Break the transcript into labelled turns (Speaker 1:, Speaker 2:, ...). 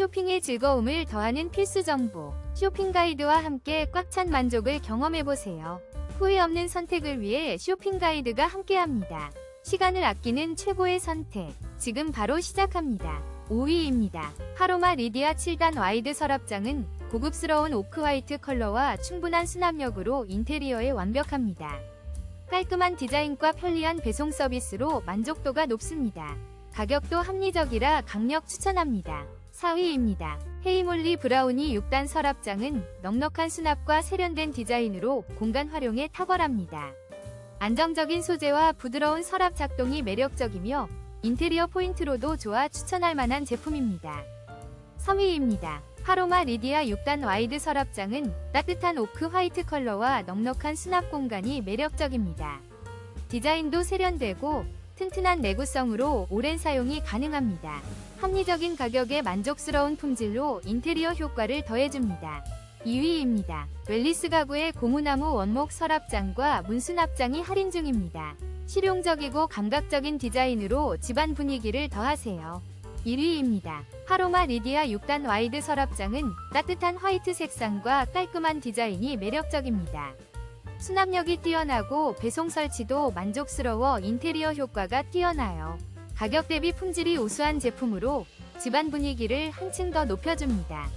Speaker 1: 쇼핑의 즐거움을 더하는 필수 정보. 쇼핑 가이드와 함께 꽉 찬 만족을 경험해보세요. 후회 없는 선택을 위해 쇼핑 가이드가 함께합니다. 시간을 아끼는 최고의 선택. 지금 바로 시작합니다. 5위입니다. 파로마 리디아 7단 와이드 서랍장은 고급스러운 오크 화이트 컬러와 충분한 수납력으로 인테리어에 완벽합니다. 깔끔한 디자인과 편리한 배송 서비스로 만족도가 높습니다. 가격도 합리적이라 강력 추천합니다. 4위입니다. 헤이몰리 브라우니 6단 서랍장은 넉넉한 수납과 세련된 디자인으로 공간 활용에 탁월합니다. 안정적인 소재와 부드러운 서랍 작동이 매력적이며 인테리어 포인트로도 좋아 추천할 만한 제품입니다. 3위입니다. 파로마 리디아 6단 와이드 서랍장은 따뜻한 오크 화이트 컬러와 넉넉한 수납 공간이 매력적입니다. 디자인도 세련되고 튼튼한 내구성으로 오랜 사용이 가능합니다. 합리적인 가격에 만족스러운 품질로 인테리어 효과를 더해줍니다. 2위입니다. 웰리스 가구의 고무나무 원목 서랍장과 문수납장이 할인 중입니다. 실용적이고 감각적인 디자인으로 집안 분위기를 더하세요. 1위입니다. 파로마 리디아 6단 와이드 서랍장은 따뜻한 화이트 색상과 깔끔한 디자인이 매력적입니다. 수납력이 뛰어나고 배송 설치도 만족스러워 인테리어 효과가 뛰어나요. 가격 대비 품질이 우수한 제품으로 집안 분위기를 한층 더 높여줍니다.